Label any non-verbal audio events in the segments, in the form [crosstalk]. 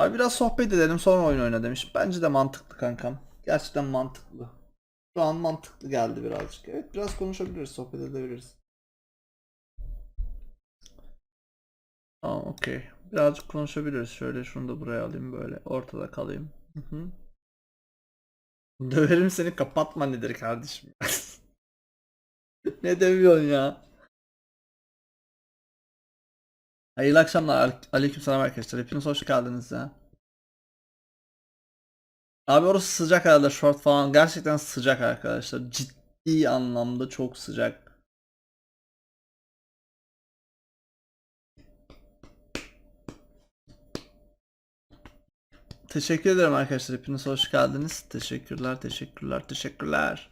Abi biraz sohbet edelim sonra oyun oyna demiş. Bence de mantıklı kankam. Gerçekten mantıklı. Şu an mantıklı geldi birazcık. Evet biraz konuşabiliriz, sohbet edebiliriz. Tamam okey. Birazcık konuşabiliriz. Şöyle şunu da buraya alayım böyle. Ortada kalayım. Döverim seni kapatma nedir kardeşim? [laughs] ne dövüyorsun ya? Hayırlı akşamlar. Aleykümselam arkadaşlar. Hepiniz hoş geldiniz ya. Abi orası sıcak herhalde short falan. Gerçekten sıcak arkadaşlar. Ciddi anlamda çok sıcak. Teşekkür ederim arkadaşlar. Hepiniz hoş geldiniz. Teşekkürler, teşekkürler, teşekkürler.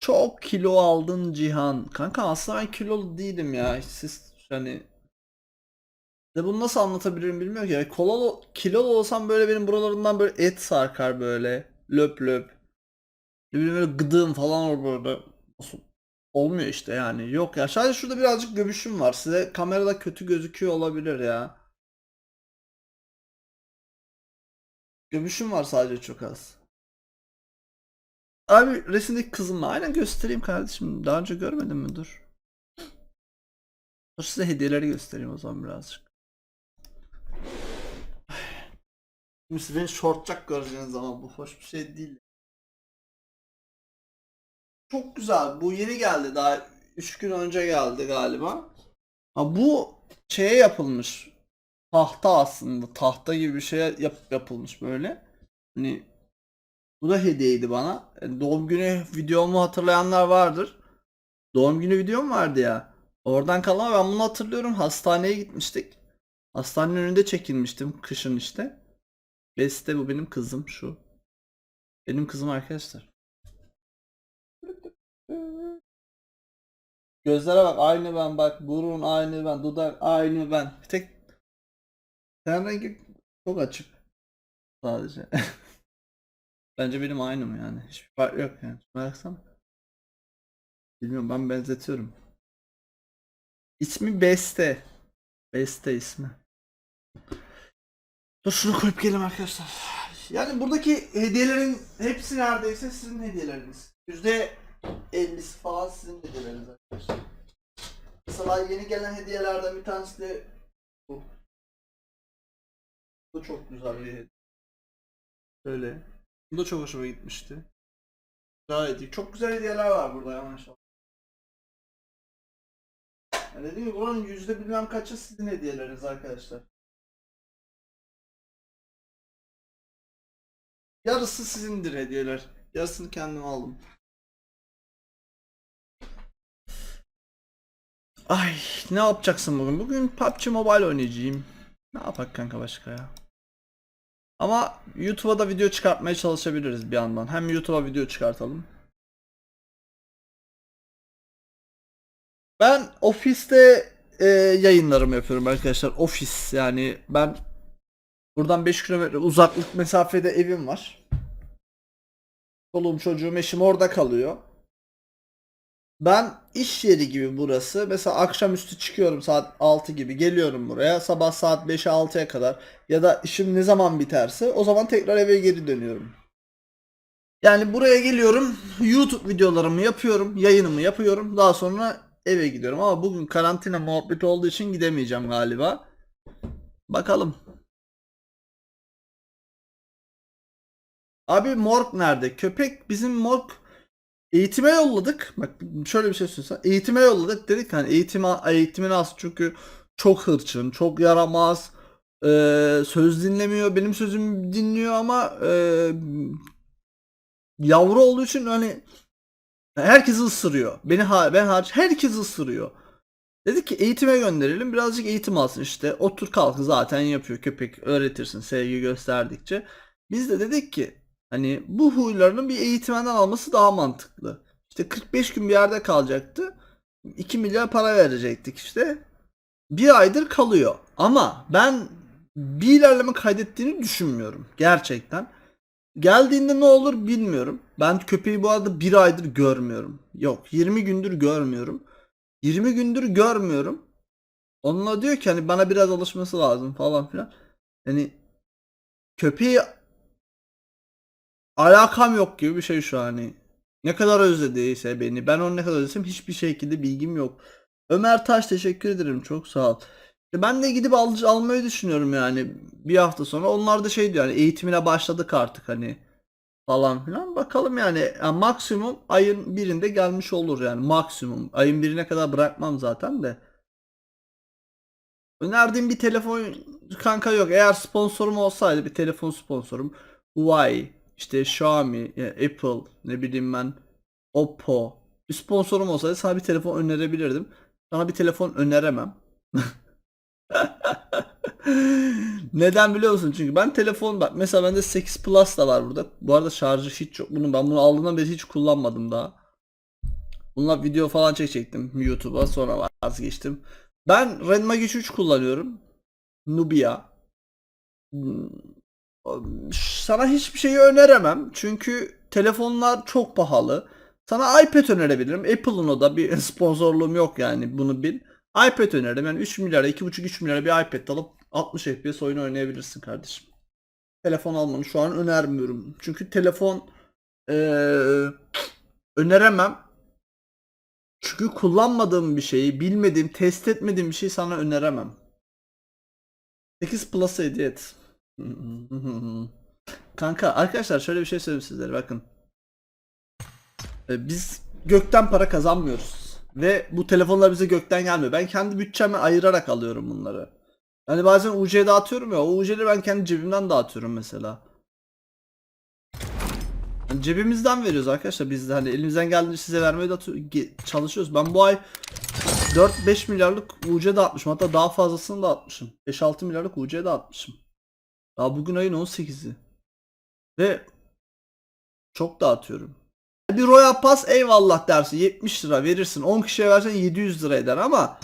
Çok kilo aldın Cihan. Kanka ben kilolu değilim ya. Siz hani de bunu nasıl anlatabilirim bilmiyorum ki. Yani kololu, kilolu olsam böyle benim buralarımdan böyle et sarkar böyle. Löp löp. Ne bileyim böyle gıdığım falan olur böyle. Nasıl? Olmuyor işte yani. Yok ya. Sadece şurada birazcık göbüşüm var. Size kamerada kötü gözüküyor olabilir ya. Göbüşüm var sadece çok az. Abi resimdeki kızım? Aynen göstereyim kardeşim. Daha önce görmedin mi? Dur. Dur size hediyeleri göstereyim o zaman birazcık. Şimdi siz beni shortçak göreceğiniz ama bu hoş bir şey değil. Çok güzel. Bu yeni geldi. Daha 3 gün önce geldi galiba. Ha, bu şeye yapılmış. Tahta aslında. Tahta gibi bir şeye yap- yapılmış böyle. Hani bu da hediyeydi bana. E, Doğum günü videomu hatırlayanlar vardır. Doğum günü videom vardı ya. Oradan kalan ben bunu hatırlıyorum. Hastaneye gitmiştik. Hastanenin önünde çekilmiştim kışın işte. Beste bu benim kızım şu. Benim kızım arkadaşlar. Gözlere bak aynı ben bak. Burun aynı ben. Dudak aynı ben. Bir tek ten rengi çok açık. Sadece. [laughs] Bence benim aynım yani. Hiçbir fark yok yani. Baksana. Bilmiyorum ben benzetiyorum. İsmi Beste. Beste ismi. Dur şunu koyup gelin arkadaşlar. Yani buradaki hediyelerin hepsi neredeyse sizin hediyeleriniz. Yüzde 50'si falan sizin hediyeleriniz arkadaşlar. Mesela yeni gelen hediyelerden bir tanesi de bu. Bu çok güzel bir hediye. Şöyle. Bu da çok hoşuma gitmişti. Gayet iyi. Çok güzel hediyeler var burada ya maşallah. Yani dediğim gibi buranın yüzde bilmem kaçı sizin hediyeleriniz arkadaşlar. Yarısı sizindir hediyeler. Yarısını kendim aldım. Ay ne yapacaksın bugün? Bugün PUBG Mobile oynayacağım. Ne yapak kanka başka ya? Ama YouTube'a da video çıkartmaya çalışabiliriz bir yandan. Hem YouTube'a video çıkartalım. Ben ofiste e, yayınlarımı yapıyorum arkadaşlar. Ofis yani ben buradan 5 kilometre uzaklık mesafede evim var. Çoluğum çocuğum eşim orada kalıyor. Ben iş yeri gibi burası. Mesela akşamüstü çıkıyorum saat 6 gibi geliyorum buraya. Sabah saat 5'e 6'ya kadar ya da işim ne zaman biterse o zaman tekrar eve geri dönüyorum. Yani buraya geliyorum, YouTube videolarımı yapıyorum, yayınımı yapıyorum. Daha sonra eve gidiyorum ama bugün karantina muhabbeti olduğu için gidemeyeceğim galiba. Bakalım. Abi morg nerede? Köpek bizim morg eğitime yolladık. Bak şöyle bir şey söylesem. Eğitime yolladık. Dedik hani eğitim eğitimin az çünkü çok hırçın, çok yaramaz. Ee, söz dinlemiyor. Benim sözümü dinliyor ama e, yavru olduğu için hani herkesi ısırıyor. Beni ha- ben hariç herkes ısırıyor. Dedik ki eğitime gönderelim. Birazcık eğitim alsın işte. Otur kalk zaten yapıyor. Köpek öğretirsin sevgi gösterdikçe. Biz de dedik ki hani bu huylarını bir eğitmenden alması daha mantıklı. İşte 45 gün bir yerde kalacaktı. 2 milyar para verecektik işte. Bir aydır kalıyor. Ama ben bir ilerleme kaydettiğini düşünmüyorum. Gerçekten. Geldiğinde ne olur bilmiyorum. Ben köpeği bu arada bir aydır görmüyorum. Yok 20 gündür görmüyorum. 20 gündür görmüyorum. Onunla diyor ki hani bana biraz alışması lazım falan filan. Hani köpeği alakam yok gibi bir şey şu an hani. Ne kadar özlediyse beni. Ben onu ne kadar özledim hiçbir şekilde bilgim yok. Ömer Taş teşekkür ederim. Çok sağ ol. İşte ben de gidip al, almayı düşünüyorum yani bir hafta sonra. Onlar da şey diyor hani eğitimine başladık artık hani falan filan. Bakalım yani, Yani maksimum ayın birinde gelmiş olur yani maksimum. Ayın birine kadar bırakmam zaten de. Önerdiğim bir telefon kanka yok. Eğer sponsorum olsaydı bir telefon sponsorum Huawei, işte Xiaomi, Apple, ne bileyim ben Oppo. Bir sponsorum olsaydı sana bir telefon önerebilirdim. Sana bir telefon öneremem. [laughs] Neden biliyor musun? Çünkü ben telefon bak mesela bende 8 Plus da var burada. Bu arada şarjı hiç yok. Bunu ben bunu aldığımdan beri hiç kullanmadım daha. Bununla video falan çekecektim YouTube'a sonra vazgeçtim. Ben Redmi Geç 3 kullanıyorum. Nubia. Sana hiçbir şeyi öneremem. Çünkü telefonlar çok pahalı. Sana iPad önerebilirim. Apple'ın o da bir [laughs] sponsorluğum yok yani bunu bil. iPad öneririm. Yani 3 milyara, 2,5-3 milyara bir iPad alıp 60 FPS oyunu oynayabilirsin kardeşim. Telefon almanı şu an önermiyorum. Çünkü telefon eee, öneremem. Çünkü kullanmadığım bir şeyi, bilmediğim, test etmediğim bir şeyi sana öneremem. 8 Plus'a hediye et. Kanka arkadaşlar şöyle bir şey söyleyeyim sizlere bakın. Ee, Biz gökten para kazanmıyoruz. Ve bu telefonlar bize gökten gelmiyor. Ben kendi bütçemi ayırarak alıyorum bunları. Hani bazen UC'ye dağıtıyorum ya. O UC'leri ben kendi cebimden dağıtıyorum mesela. Yani cebimizden veriyoruz arkadaşlar biz de hani elimizden geldiğince size vermeye çalışıyoruz. Ben bu ay 4-5 milyarlık UC dağıtmışım. Hatta daha fazlasını dağıtmışım. 5-6 milyarlık UC dağıtmışım. Daha bugün ayın 18'i. Ve çok dağıtıyorum. Bir Royal Pass eyvallah dersin 70 lira verirsin. 10 kişiye versen 700 lira eder ama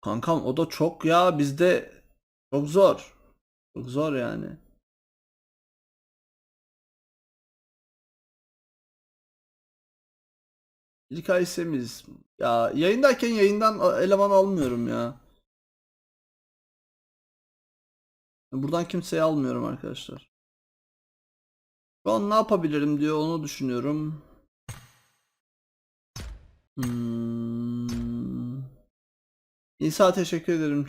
kankam o da çok ya bizde çok zor. Çok zor yani. İlk ay. Ya yayındayken yayından eleman almıyorum ya. Buradan kimseyi almıyorum arkadaşlar. Şu an ne yapabilirim diyor onu düşünüyorum. Hmm. İsa teşekkür ederim.